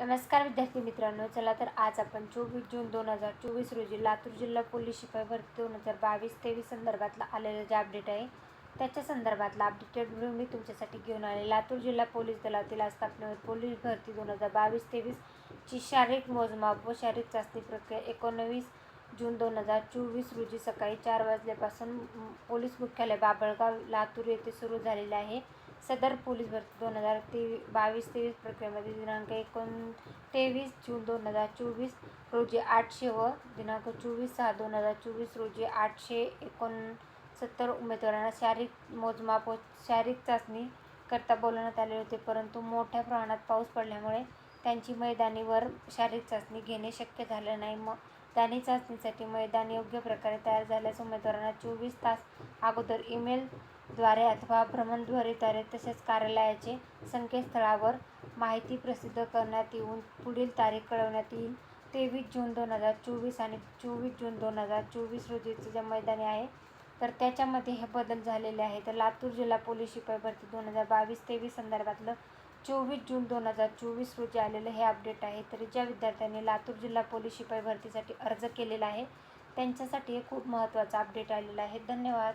नमस्कार विद्यार्थी मित्रांनो चला तर आज आपण चोवीस जून दोन हजार चोवीस रोजी लातूर जिल्हा पोलीस शिपाई भरती दोन हजार बावीस तेवीस संदर्भातला आलेलं जे अपडेट आहे त्याच्या संदर्भातला अपडेटेड व्हिडिओ मी तुमच्यासाठी घेऊन आले. लातूर जिल्हा पोलीस दलातील स्थापनेवर पोलीस भरती दोन हजार बावीस तेवीसची शारीरिक मोजमाप व शारीरिक चाचणी प्रक्रिया एकोणवीस जून दोन हजार चोवीस रोजी सकाळी चार वाजल्यापासून पोलीस मुख्यालय बाबळगाव लातूर येथे सुरू झालेले आहे. सदर पोलीस भरती दोन हजार तेवीस बावीस तेवीस प्रक्रियेमध्ये दिनांक एकोण तेवीस जून दोन हजार चोवीस रोजी आठशे व दिनांक चोवीस सहा दोन हजार चोवीस रोजी आठशे एकोणसत्तर उमेदवारांना शारीरिक मोजमाप व शारीरिक चाचणी करता बोलवण्यात आले होते. परंतु मोठ्या प्रमाणात पाऊस पडल्यामुळे त्यांची मैदानीवर शारीरिक चाचणी घेणे शक्य झालं नाही. मग दानी चाचणीसाठी मैदान योग्य प्रकारे तयार झाल्यास उमेदवारांना चोवीस तास अगोदर ईमेल द्वारे अथवा भ्रमणध्वरीद्वारे तसेच कार्यालयाचे संकेतस्थळावर माहिती प्रसिद्ध करण्यात येऊन पुढील तारीख कळवण्यात येईल. तेवीस जून दोन हजार चोवीस आणि चोवीस जून दोन हजार चोवीस रोजीचे जे मैदानी आहे तर त्याच्यामध्ये हे बदल झालेले आहे तर लातूर जिल्हा पोलीस शिपाई भरती दोन हजार बावीस तेवीस संदर्भातलं चोवीस जून दोन हजार चोवीस रोजी आलेलं हे अपडेट आहे. तरी ज्या विद्यार्थ्यांनी लातूर जिल्हा पोलीस शिपाई भरतीसाठी अर्ज केलेला आहे त्यांच्यासाठी हे खूप महत्त्वाचं अपडेट आलेलं आहे. धन्यवाद.